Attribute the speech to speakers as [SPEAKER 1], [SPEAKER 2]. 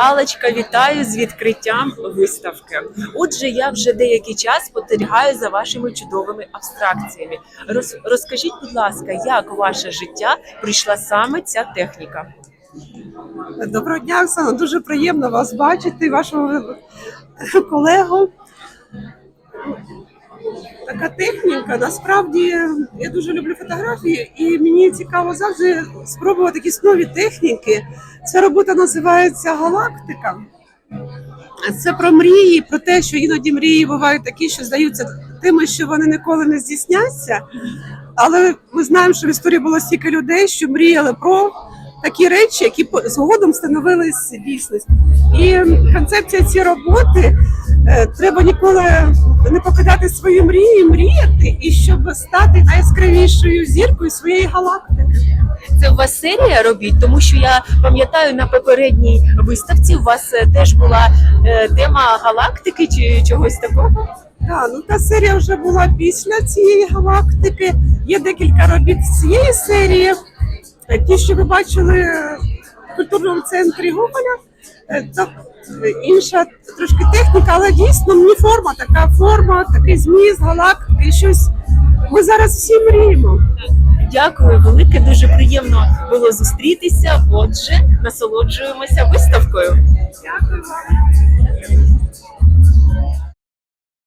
[SPEAKER 1] Алочка, вітаю з відкриттям виставки. Отже, я вже деякий час спостерігаю за вашими чудовими абстракціями. Роз, розкажіть, будь ласка, як у ваше життя прийшла саме ця техніка?
[SPEAKER 2] Доброго дня, Оксана. Дуже приємно вас бачити, вашого колегу. Така техніка. Насправді я дуже люблю фотографії, і мені цікаво завжди спробувати якісь нові техніки. Ця робота називається Галактика. Це про мрії, про те, що іноді мрії бувають такі, що здаються тими, що вони ніколи не здійсняться. Але ми знаємо, що в історії було стільки людей, що мріяли про такі речі, які згодом становились дійсністю. І концепція цієї роботи треба ніколи не покидати свої мрії, мріяти, і щоб стати найяскравішою зіркою своєї галактики.
[SPEAKER 1] Це у вас серія робіт, тому що я пам'ятаю на попередній виставці у вас е, теж була е, тема галактики чи чогось такого.
[SPEAKER 2] Так, ну та серія вже була після цієї галактики. Є декілька робіт з цієї серії. Е, Ті, що ви бачили в культурному центрі Гоголя, е, інша трошки техніка, але дійсно мені форма, така форма, такий зміст, галактики, щось. Ми зараз всі мріємо.
[SPEAKER 1] Дякую, велике, дуже приємно було зустрітися. Отже, насолоджуємося виставкою.
[SPEAKER 2] Дякую вам.